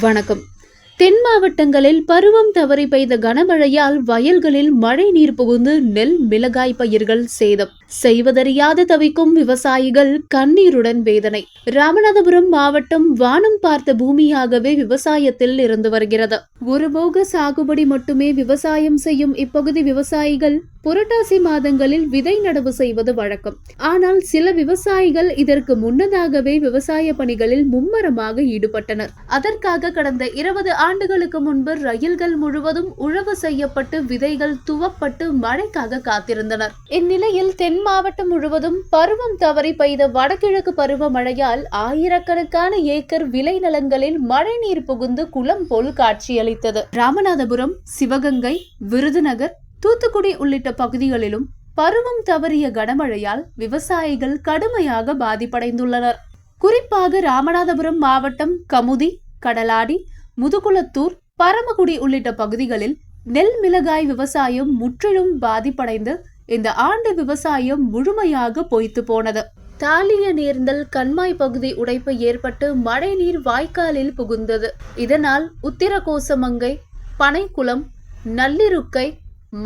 வணக்கம். தென் மாவட்டங்களில் பருவம் தவறி பெய்த கனமழையால் வயல்களில் மழை நீர் புகுந்து நெல் மிளகாய் பயிர்கள் சேதம். செய்வதறியாது தவிக்கும் விவசாயிகள் கண்ணீருடன் வேதனை. ராமநாதபுரம் மாவட்டம் வானம் பார்த்த பூமியாகவே விவசாயத்தில் இருந்து வருகிறது. ஒரு போக சாகுபடி மட்டுமே விவசாயம் செய்யும் இப்பகுதி விவசாயிகள் புரட்டாசி மாதங்களில் விதை நடவு செய்வது வழக்கம். ஆனால் சில விவசாயிகள் இதற்கு முன்னதாகவே விவசாய பணிகளில் மும்மரமாக ஈடுபட்டனர். அதற்காக கடந்த இருபது ஆண்டுகளுக்கு முன்பு ரயில்கள் முழுவதும் உழவு செய்யப்பட்டு விதைகள் துவப்பட்டு மழைக்காக காத்திருந்தனர். இந்நிலையில் தென் தென் மாவட்டம் முழுவதும் பருவம் தவறி பெய்த வடகிழக்கு பருவமழையால் ஆயிரக்கணக்கான ஏக்கர் விளைநிலங்களில் மழைநீர் புகுந்து குளம் போல் காட்சியளித்தது. ராமநாதபுரம் சிவகங்கை விருதுநகர் தூத்துக்குடி உள்ளிட்ட பகுதிகளிலும் பருவம் தவறிய கனமழையால் விவசாயிகள் கடுமையாக பாதிப்படைந்துள்ளனர். குறிப்பாக ராமநாதபுரம் மாவட்டம் கமுதி கடலாடி முதுகுளத்தூர் பரமக்குடி உள்ளிட்ட பகுதிகளில் நெல் மிளகாய் விவசாயம் முற்றிலும் பாதிப்படைந்து இந்த ஆண்டு விவசாயம் முழுமையாக பொய்த்து போனது. தாலிய நேர்ந்தல் கண்மாய் பகுதி உடைப்பு ஏற்பட்டு மழைநீர் வாய்க்காலில் புகுந்தது. இதனால் உத்திரகோசமங்கை பனைக்குளம் நல்லிருக்கை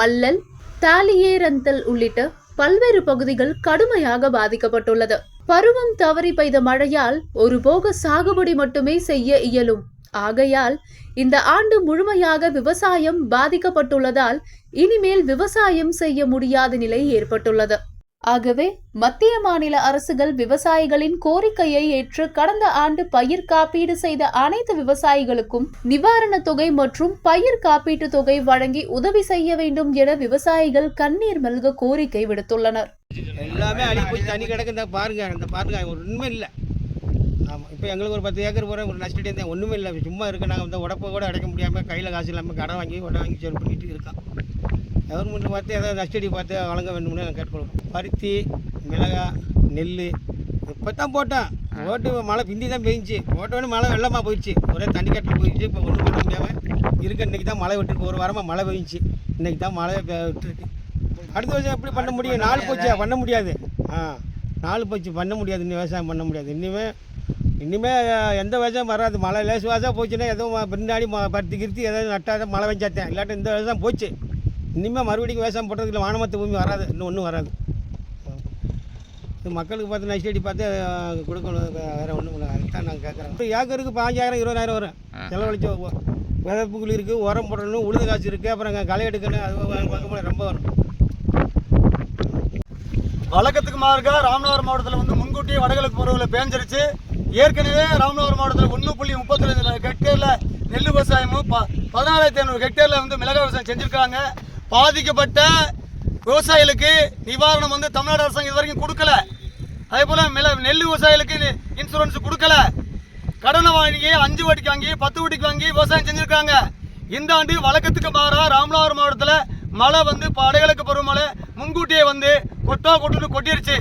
மல்லல் தாலியேரந்தல் உள்ளிட்ட பல்வேறு பகுதிகள் கடுமையாக பாதிக்கப்பட்டுள்ளது. பருவம் தவறி பெய்த மழையால் ஒரு போக சாகுபடி மட்டுமே செய்ய இயலும். ஆகையால் இந்த ஆண்டு முழுமையாக விவசாயம் பாதிக்கப்பட்டுள்ளதால் இனிமேல் விவசாயம் செய்ய முடியாத நிலை ஏற்பட்டுள்ளது. ஆகவே மத்திய மாநில அரசுகள் விவசாயிகளின் கோரிக்கையை ஏற்று கடந்த ஆண்டு பயிர் காப்பீடு செய்த அனைத்து விவசாயிகளுக்கும் நிவாரணத் தொகை மற்றும் பயிர் காப்பீட்டு தொகை வழங்கி உதவி செய்ய வேண்டும் என விவசாயிகள் கண்ணீர் மல்க கோரிக்கை விடுத்துள்ளனர். எல்லாமே அழி போய் கிடக்கு இந்த பாருங்க இந்த பாருங்க ஒரு ஒன்றுமே இல்லை. ஆமாம் இப்போ எங்களுக்கு ஒரு பத்து ஏக்கர் போகிற ஒரு நஷ்டம் இருந்தேன் ஒன்றுமே இல்லை. சும்மா இருக்குது நாங்கள் வந்து உடப்பை கூட அடைக்க முடியாமல் கையில் காசு இல்லாமல் கடன் வாங்கி உடனே வாங்கி சேல் பண்ணிட்டு இருக்கோம் கவர்மெண்ட் பார்த்து ஏதாவது நஷ்டடி பார்த்து வழங்க வேண்டும்னு நாங்கள் கேட்டுக்கொள்வோம். பருத்தி மிளகா நெல் இப்போ தான் போட்டோம். போட்டு மழை பிந்தி தான் பெஞ்சிச்சு. போட்டோன்னு மழை வெள்ளமாக போயிடுச்சு. ஒரே தண்ணி கட்டில் போயிடுச்சு. இப்போ ஒன்றும் பண்ண முடியாமல் இருக்க இன்றைக்கி தான் மழை விட்டுருக்கு. ஒரு வாரமாக மழை பெஞ்சிச்சு. இன்றைக்கி தான் மழை விட்டுருக்கு. அடுத்த வருஷம் எப்படி பண்ண முடியும்? நாலு போச்சு? பண்ண முடியாது. ஆ நாலு போச்சு. பண்ண முடியாது. இன்னும் விவசாயம் பண்ண முடியாது. இன்னுமே இனிமே அஹ், எந்த விவசாயம் வராது. மழை லேசு வாசம் போச்சுன்னா ஏதோ ம- பின்னாடி ம- பருத்தி கிருத்தி ஏதாவது நட்டாதான் மழை வெஞ்சாத்தேன் இல்லாட்டி இந்த விவசாயம் போச்சு. இனிமேல் மறுபடியும் விவசாயம் போடுறதுக்கு வானமத்து பூமி வராது. இன்னும் ஒன்றும் வராது. மக்களுக்கு பார்த்து நஷ்டடி பார்த்து கொடுக்கணும். வேற ஒன்றும் இல்லை. அதுதான் நாங்கள் கேட்குறோம் ஏக்கருக்கு பாஞ்சாயிரம் இருபதாயிரம் வரும். செலவழிச்சு வ- விதைப்புகள் இருக்குது உரம் போடணும் உழுது காசு இருக்குது அப்புறம் அங்கே களை எடுக்கணும் அது பார்க்கும்போது ரொம்ப வரும். வழக்கத்துக்கு மாறுக ராமநாதபுரம் மாவட்டத்தில் வந்து முன்கூட்டியே வடகிழக்கு பருவத்தில் பேஞ்சிருச்சு ஏற்கனவே ராமநாதபுரம் மாவட்டத்தில் ஒன்று புள்ளி முப்பத்தி ஹெக்டேரில் நெல் விவசாயமும் ப பதினாலாயிரத்தி ஐநூறு ஹெக்டேரில் வந்து மிளகாய் விவசாயம் செஞ்சுருக்காங்க. பாதிக்கப்பட்ட விவசாயிகளுக்கு நிவாரணம் வந்து தமிழ்நாடு அரசாங்கம் இது வரைக்கும் கொடுக்கல. அதே போல் மிள நெல் விவசாயிகளுக்கு இன்சூரன்ஸ் கொடுக்கல. கடனை வாங்கி அஞ்சு வட்டிக்கு வாங்கி பத்து வட்டிக்கு வாங்கி விவசாயம் செஞ்சுருக்காங்க. இந்த ஆண்டு வழக்கத்துக்கு மாறாக ராமநாதபுரம் மாவட்டத்தில் மழை வந்து படைகளுக்கு பருவமழை முன்கூட்டியே வந்து கொட்டோ கொட்டுன்னு கொட்டிருச்சு.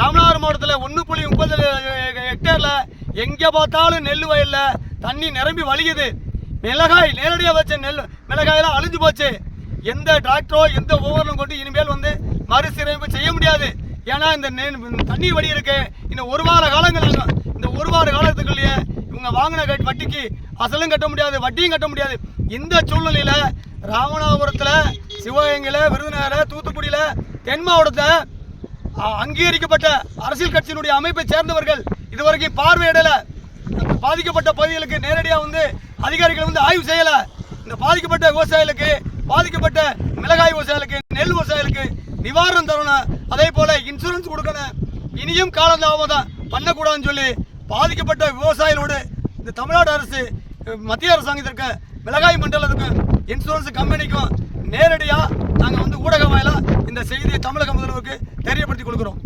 ராமநாதபுரம் மாவட்டத்தில் ஒன்று புள்ளி எங்கே பார்த்தாலும் நெல் வயலில் தண்ணி நிரம்பி வழியுது. மிளகாய் நேரடியாக வச்ச நெல் மிளகாயெல்லாம் அழிஞ்சு போச்சு. எந்த டிராக்டரோ எந்த ஓவரனும் கொண்டு இனிமேல் வந்து மறுசீரமைப்பு செய்ய முடியாது. ஏன்னா இந்த நெ- தண்ணி வடி இருக்கு. இன்னும் ஒரு வார காலங்கள் இந்த ஒரு வார காலத்துக்குள்ளேயே இவங்க வாங்கின கட் வட்டிக்கு அசலும் கட்ட முடியாது வட்டியும் கட்ட முடியாது. இந்த சூழ்நிலையில் ராமநாதபுரத்தில் சிவகங்கையில் விருதுநகர் தூத்துக்குடியில் தென் மாவட்டத்தில் அங்கீகரிக்கப்பட்ட அரசியல் கட்சியினுடைய அமைப்பை சேர்ந்தவர்கள் இதுவரைக்கும் பார்வையிடல. பாதிக்கப்பட்ட பகுதிகளுக்கு நேரடியாக வந்து அதிகாரிகள் வந்து ஆய்வு செய்யல. இந்த பாதிக்கப்பட்ட விவசாயிகளுக்கு பாதிக்கப்பட்ட மிளகாய் விவசாயிகளுக்கு நெல் விவசாயிகளுக்கு நிவாரணம் தரணும். அதே போல இன்சூரன்ஸ் கொடுக்கணும். இனியும் காலந்தாமதம் பண்ணக்கூடாதுன்னு சொல்லி பாதிக்கப்பட்ட விவசாயிகளோடு இந்த தமிழ்நாடு அரசு மத்திய அரசாங்கத்திற்கு மிளகாய் மண்டலத்துக்கும் இன்சூரன்ஸ் கம்பெனிக்கும் நேரடியாக நாங்கள் வந்து ஊடக வாயிலாக இந்த செய்தியை தமிழக முதல்வருக்கு தெரியப்படுத்தி கொடுக்குறோம்.